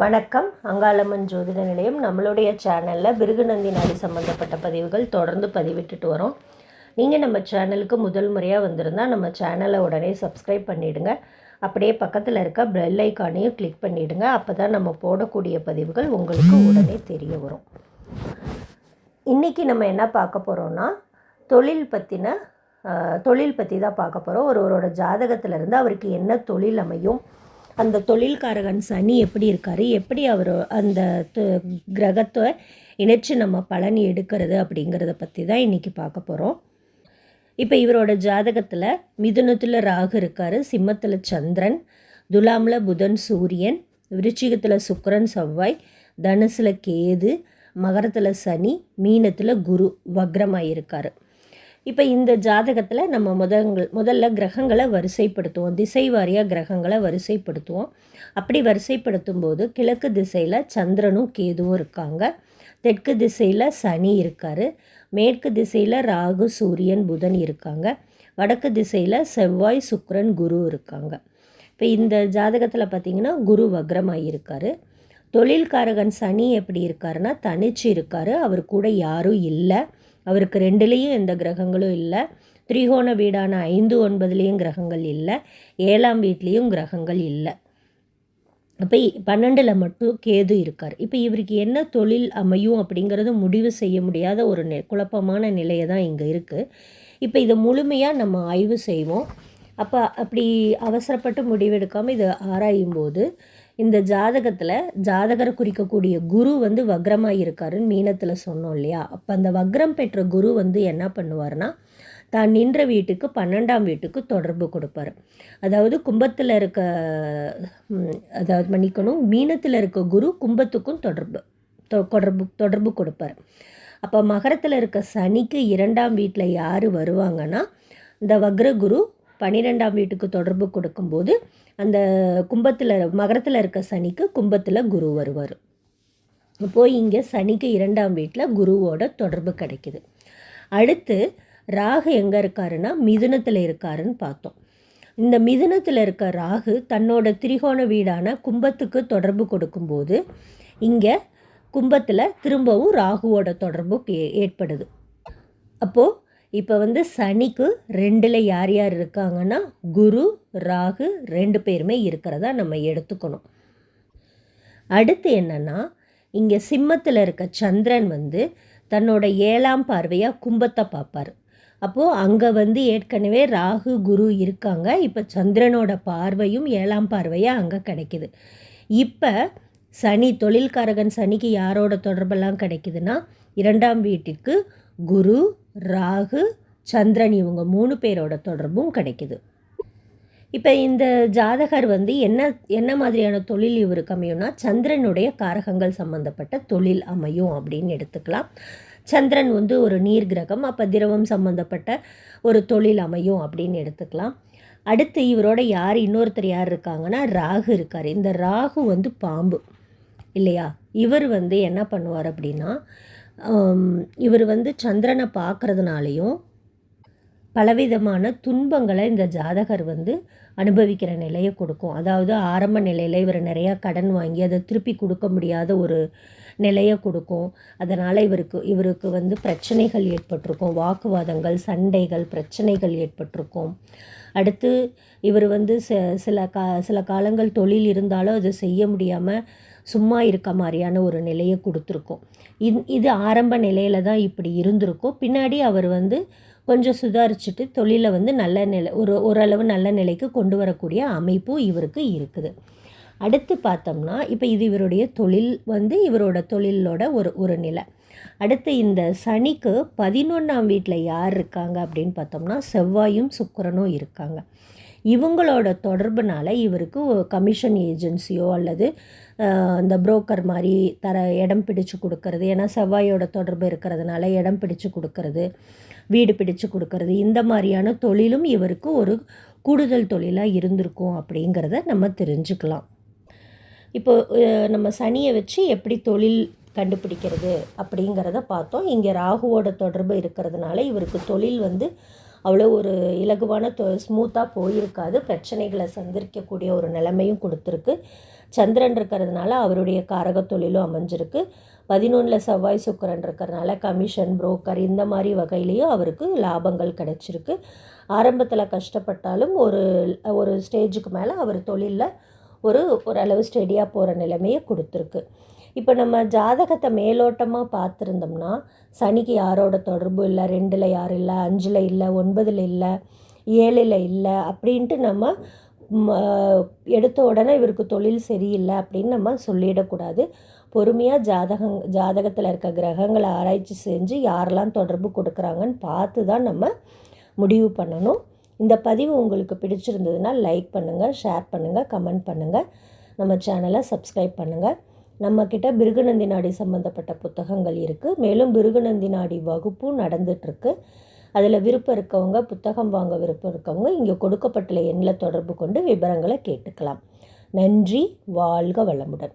வணக்கம். அங்காளம்மன் ஜோதிட நிலையம் நம்மளுடைய சேனலில் பிருகுநந்தி நாடி சம்மந்தப்பட்ட பதிவுகள் தொடர்ந்து பதிவிட்டுட்டு வரோம். நீங்கள் நம்ம சேனலுக்கு முதல் முறையாக வந்திருந்தால் நம்ம சேனலை உடனே சப்ஸ்கிரைப் பண்ணிவிடுங்க அப்படியே பக்கத்தில் இருக்க பெல் ஐக்கானையும் கிளிக் பண்ணிவிடுங்க அப்போ தான் நம்ம போடக்கூடிய பதிவுகள் உங்களுக்கு உடனே தெரிய வரும். இன்றைக்கி நம்ம என்ன பார்க்க போகிறோன்னா தொழில் பற்றின தொழில் பற்றி தான் பார்க்க போகிறோம் ஒருவரோட ஜாதகத்திலேருந்து அவருக்கு என்ன தொழில் அமையும் அந்த தொழில்காரகன் சனி எப்படி இருக்கார்? எப்படி அவர் அந்த கிரகத்தை இணைச்சு நம்ம பலன் எடுக்கிறது அப்படிங்கிறத பற்றி தான் இன்றைக்கி பார்க்க போகிறோம் இப்போ இவரோட ஜாதகத்தில் மிதுனத்தில் ராகு இருக்கார் சிம்மத்தில் சந்திரன் துலாமில் புதன் சூரியன் விருச்சிகத்தில் சுக்கரன் செவ்வாய் தனுசில் கேது மகரத்தில் சனி மீனத்தில் குரு வக்ரமாக இருக்கார் இப்போ இந்த ஜாதகத்தில் நம்ம முதங்கள் முதல்ல கிரகங்களை வரிசைப்படுத்துவோம். திசை வாரியாக கிரகங்களை வரிசைப்படுத்துவோம். அப்படி வரிசைப்படுத்தும் போது கிழக்கு திசையில் சந்திரனும் கேதுவும் இருக்காங்க. தெற்கு திசையில் சனி இருக்கார். மேற்கு திசையில் ராகு சூரியன் புதன் இருக்காங்க. வடக்கு திசையில் செவ்வாய் சுக்கரன் குரு இருக்காங்க. இப்போ இந்த ஜாதகத்தில் பார்த்திங்கன்னா குரு வக்ரமாக இருக்கார். தொழில்காரகன் சனி எப்படி இருக்காருன்னா தனிச்சு இருக்கார். அவர் கூட யாரும் இல்லை. அவருக்கு ரெண்டுலேயும் எந்த கிரகங்களும் இல்லை. திரிகோண வீடான ஐந்து ஒன்பதுலேயும் கிரகங்கள் இல்லை. ஏழாம் வீட்லேயும் கிரகங்கள் இல்லை. அப்போ பன்னெண்டில் மட்டும் கேது இருக்கார். இப்போ இவருக்கு என்ன தொழில் அமையும் அப்படிங்கிறது முடிவு செய்ய முடியாத ஒரு நெ குழப்பமான நிலையை தான் இங்கே இருக்குது இப்போ இதை முழுமையாக நம்ம ஆய்வு செய்வோம். அப்போ அப்படி அவசரப்பட்டு முடிவெடுக்காமல் இதை ஆராயும் போது இந்த ஜாதகத்தில் ஜாதகரை குறிக்கக்கூடிய குரு வந்து வக்ரமாக இருக்காருன்னு மீனத்தில் சொன்னோம் இல்லையா? அப்போ அந்த வக்ரம் பெற்ற குரு வந்து என்ன பண்ணுவார்னா தான் நின்ற வீட்டுக்கு பன்னெண்டாம் வீட்டுக்கு தொடர்பு கொடுப்பார். அதாவது கும்பத்தில் இருக்க அதாவது மன்னிக்கணும் மீனத்தில் இருக்க குரு கும்பத்துக்கும் தொடர்பு தொ- தொடர்பு தொடர்பு கொடுப்பார். அப்போ மகரத்தில் இருக்க சனிக்கு இரண்டாம் வீட்டில் யார் வருவாங்கன்னா இந்த வக்ர குரு பன்னிரெண்டாம் வீட்டுக்கு தொடர்பு கொடுக்கும்போது அந்த கும்பத்தில் மகரத்தில் இருக்க சனிக்கு கும்பத்தில் குரு வருவார். அப்போது இங்கே சனிக்கு இரண்டாம் வீட்டில் குருவோட தொடர்பு கிடைக்குது. அடுத்து ராகு எங்கே இருக்காருன்னா மிதுனத்தில் இருக்காருன்னு பார்த்தோம். இந்த மிதுனத்தில் இருக்க ராகு தன்னோட திரிகோண வீடான கும்பத்துக்கு தொடர்பு கொடுக்கும்போது இங்கே கும்பத்தில் திரும்பவும் ராகுவோட தொடர்பு ஏற்படுது. அப்போது இப்போ வந்து சனிக்கு ரெண்டில் யார் யார் இருக்காங்கன்னா குரு ராகு ரெண்டு பேருமே இருக்கிறதா நம்ம எடுத்துக்கணும். அடுத்து என்னென்னா இங்கே சிம்மத்தில் இருக்க சந்திரன் வந்து தன்னோட ஏழாம் பார்வையாக கும்பத்தை பார்ப்பார். அப்போது அங்கே வந்து ஏற்கனவே ராகு குரு இருக்காங்க. இப்போ சந்திரனோட பார்வையும் ஏழாம் பார்வையாக அங்கே கிடைக்குது. இப்போ சனி தொழில்காரகன் சனிக்கு யாரோட தொடர்பெல்லாம் கிடைக்குதுன்னா இரண்டாம் வீட்டிற்கு குரு ராகு சந்திரன் இவங்க மூணு பேரோட தொடர்பும் கிடைக்குது. இப்போ இந்த ஜாதகர் வந்து என்ன என்ன மாதிரியான தொழில் இவருக்கு அமையும்னா சந்திரனுடைய காரகங்கள் சம்பந்தப்பட்ட தொழில் அமையும் அப்படின்னு எடுத்துக்கலாம். சந்திரன் வந்து ஒரு நீர் கிரகம் அப்போ திரவம் சம்பந்தப்பட்ட ஒரு தொழில் அமையும் அப்படின்னு எடுத்துக்கலாம். அடுத்து இவரோட யார் இன்னொருத்தர் யார் இருக்காங்கன்னா ராகு இருக்கார். இந்த ராகு வந்து பாம்பு இல்லையா? இவர் வந்து என்ன பண்ணுவார் அப்படின்னா இவர் வந்து சந்திரனை பார்க்குறதுனாலையும் பலவிதமான துன்பங்களை இந்த ஜாதகர் வந்து அனுபவிக்கிற நிலையை கொடுக்கும். அதாவது ஆரம்ப நிலையில் இவர் நிறையா கடன் வாங்கி அதை திருப்பி கொடுக்க முடியாத ஒரு நிலையை கொடுக்கும். அதனால் இவருக்கு இவருக்கு வந்து பிரச்சனைகள் ஏற்பட்டிருக்கும். வாக்குவாதங்கள் சண்டைகள் பிரச்சனைகள் ஏற்பட்டிருக்கும். அடுத்து இவர் வந்து ச சில கா சில காலங்கள் தொழில் இருந்தாலும் அதை செய்ய முடியாமல் சும்மா இருக்க மாதிரியான ஒரு நிலையை கொடுத்துருக்கோம். இந் இது ஆரம்ப நிலையில தான் இப்படி இருந்திருக்கும். பின்னாடி அவர் வந்து கொஞ்சம் சுதாரிச்சுட்டு தொழிலை வந்து நல்ல நிலை ஒரு ஓரளவு நல்ல நிலைக்கு கொண்டு வரக்கூடிய அமைப்பும் இவருக்கு இருக்குது. அடுத்து பார்த்தோம்னா இப்போ இது இவருடைய தொழில் வந்து இவரோட தொழிலோட ஒரு ஒரு நிலை. அடுத்து இந்த சனிக்கு பதினொன்றாம் வீட்டில் யார் இருக்காங்க அப்படின்னு பார்த்தோம்னா செவ்வாயும் சுக்கரனும் இருக்காங்க. இவங்களோட தொடர்புனால இவருக்கு கமிஷன் ஏஜென்சியோ அல்லது இந்த புரோக்கர் மாதிரி தர இடம் பிடிச்சு கொடுக்கறது ஏன்னா செவ்வாயோட தொடர்பு இருக்கிறதுனால இடம் பிடிச்சு கொடுக்கறது வீடு பிடிச்சு கொடுக்கறது இந்த மாதிரியான தொழிலும் இவருக்கு ஒரு கூடுதல் தொழிலாக இருந்திருக்கும் அப்படிங்கிறத நம்ம தெரிஞ்சுக்கலாம். இப்போது நம்ம சனியை வச்சு எப்படி தொழில் கண்டுபிடிக்கிறது அப்படிங்கிறத பார்த்தோம். இங்கே ராகுவோட தொடர்பு இருக்கிறதுனால இவருக்கு தொழில் வந்து அவ்வளோ ஒரு இலகுவான தொ ஸ்மூத்தாக போயிருக்காது. பிரச்சனைகளை சந்திக்கக்கூடிய ஒரு நிலைமையும் கொடுத்துருக்கு. சந்திரன் இருக்கிறதுனால அவருடைய காரக தொழிலும் அமைஞ்சிருக்கு. பதினொன்றில் செவ்வாய் சுக்கரன் இருக்கிறதுனால கமிஷன் புரோக்கர் இந்த மாதிரி வகையிலையும் அவருக்கு லாபங்கள் கிடைச்சிருக்கு. ஆரம்பத்தில் கஷ்டப்பட்டாலும் ஒரு ஒரு ஸ்டேஜுக்கு மேலே அவர் தொழிலில் ஒரு ஓரளவு ஸ்டெடியாக போகிற நிலைமையை கொடுத்துருக்கு. இப்போ நம்ம ஜாதகத்தை மேலோட்டமாக பார்த்துருந்தோம்னா சனிக்கு யாரோட தொடர்பு இல்லை? ரெண்டில் யாரும் இல்லை? அஞ்சில் இல்லை? ஒன்பதில் இல்லை? ஏழில் இல்லை? அப்படின்ட்டு நம்ம எடுத்த உடனே இவருக்கு தொழில் சரியில்லை அப்படின்னு நம்ம சொல்லிடக்கூடாது. பொறுமையாக ஜாதகங் ஜாதகத்தில் இருக்க கிரகங்களை ஆராய்ச்சி செஞ்சு யாரெல்லாம் தொடர்பு கொடுக்குறாங்கன்னு பார்த்து தான் நம்ம முடிவு பண்ணணும். இந்த பதிவு உங்களுக்கு பிடிச்சிருந்ததுன்னா லைக் பண்ணுங்கள் ஷேர் பண்ணுங்கள் கமெண்ட் பண்ணுங்கள் நம்ம சேனலை சப்ஸ்கிரைப் பண்ணுங்கள் நம்மக்கிட்ட பிருகுநந்தி நாடி சம்மந்தப்பட்ட புத்தகங்கள் இருக்குது மேலும் பிருகுநந்தி நாடி வகுப்பும் நடந்துகிட்ருக்கு அதில் விருப்பம் இருக்கவங்க புத்தகம் வாங்க விருப்பம் இருக்கவங்க இங்கே கொடுக்கப்பட்டுள்ள எண்ணில் தொடர்பு கொண்டு விவரங்களை கேட்டுக்கலாம். நன்றி வாழ்க வளமுடன்.